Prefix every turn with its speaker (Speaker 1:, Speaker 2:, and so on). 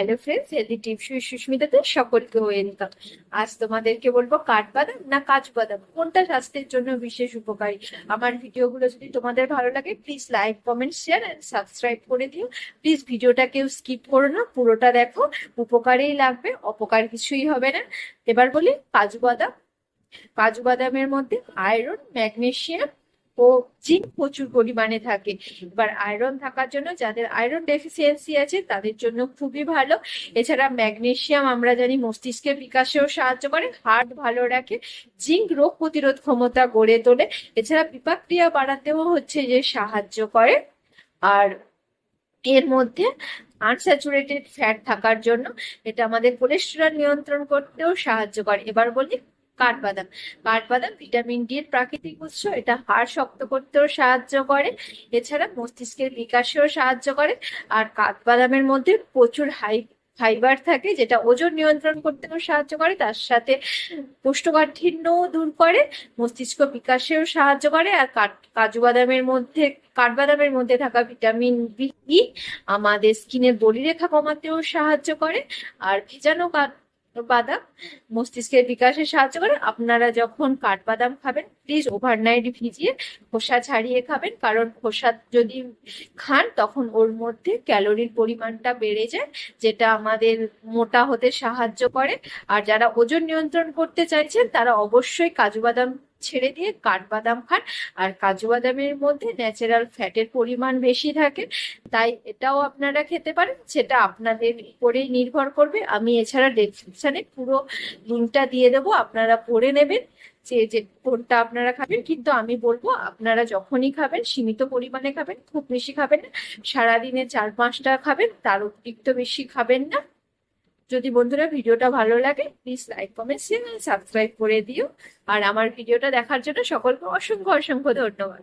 Speaker 1: Hello friends healthy tips সুস্মিতাতে সকলকে welcome. আজ তোমাদেরকে বলব কাঠবাদাম না কাজু বাদাম? কোনটা স্বাস্থ্যের জন্য বিশেষ উপকারী? আমার ভিডিওগুলো যদি তোমাদের ভালো লাগে please like comment share and subscribe করে দিও। প্লিজ ভিডিওটা কেউ স্কিপ করো না, পুরোটা দেখো। উপকারেই লাগবে, অপকার কিছুই হবে না। এবার বলি কাজু বাদাম। কাজু বাদামের মধ্যে আয়রন ম্যাগনেসিয়াম ও জিঙ্ক প্রচুর পরিমাণে থাকে। এবার আয়রন থাকার জন্য যাদের আয়রন ডেফিসিয়েন্সি আছে, তাদের জন্য খুবই ভালো। এছাড়া ম্যাগনেসিয়াম আমরা জানি মস্তিষ্কের বিকাশেও সাহায্য করে হার্ট ভালো রাখে, জিঙ্ক রোগ প্রতিরোধ ক্ষমতা গড়ে তোলে। এছাড়া বিপাক ক্রিয়া বাড়াতেও হচ্ছে যে সাহায্য করে। আর এর মধ্যে আনস্যাচুরেটেড ফ্যাট থাকার জন্য এটা আমাদের কোলেস্টেরল নিয়ন্ত্রণ করতেও সাহায্য করে। এবার বলি কাঠবাদাম। কাঠবাদাম ভিটামিন ডি এর প্রাকৃতিক উৎস, এটা হাড় শক্ত করতেও সাহায্য করে, এছাড়া মস্তিষ্কের বিকাশেও সাহায্য করে, আর কাঠবাদামের মধ্যে প্রচুর হাই, ফাইবার থাকে, যেটা ওজন নিয়ন্ত্রণ করতেও সাহায্য করে, তার সাথে কোষ্ঠকাঠিন্যও দূর করে, মস্তিষ্ক বিকাশেও সাহায্য করে, আর কাজু বাদামের মধ্যে, কাঠবাদামের মধ্যে থাকা ভিটামিন বি, আমাদের স্কিনের বলিরেখা কমাতেও সাহায্য করে, আর ভেজানো বাদাম মস্তিষ্কের বিকাশে সাহায্য করে। আপনারা যখন কাঠবাদাম খাবেন প্লিজ ওভারনাইট ভিজিয়ে খোসা ছাড়িয়ে খাবেন। কারণ খোসা যদি খান, তখন ওর মধ্যে ক্যালোরির পরিমাণটা বেড়ে যায়, যেটা আমাদের মোটা হতে সাহায্য করে। আর যারা ওজন নিয়ন্ত্রণ করতে চাইছেন, তারা অবশ্যই কাজু বাদাম ছেড়ে দিয়ে কাঠবাদাম খান। আর কাজু বাদামের মধ্যে ন্যাচারাল ফ্যাটের পরিমাণ বেশি থাকে, তাই এটাও আপনারা খেতে পারেন, সেটা আপনাদের উপরেই নির্ভর করবে। আমি এছাড়া ডেসক্রিপশনে পুরো লিঙ্কটা দিয়ে দেবো, আপনারা পড়ে নেবেন, যে যে কোনটা আপনারা খাবেন। কিন্তু আমি বলব, আপনারা যখনই খাবেন, সীমিত পরিমাণে খাবেন, খুব বেশি খাবেন না। সারাদিনে চার পাঁচটা খাবেন, তার অতিরিক্ত বেশি খাবেন না। যদি বন্ধুরা ভিডিওটা ভালো লাগে please like comment share subscribe করে দিও। আর আমার ভিডিওটা দেখার জন্য সকলকে অসংখ্য অসংখ্য ধন্যবাদ।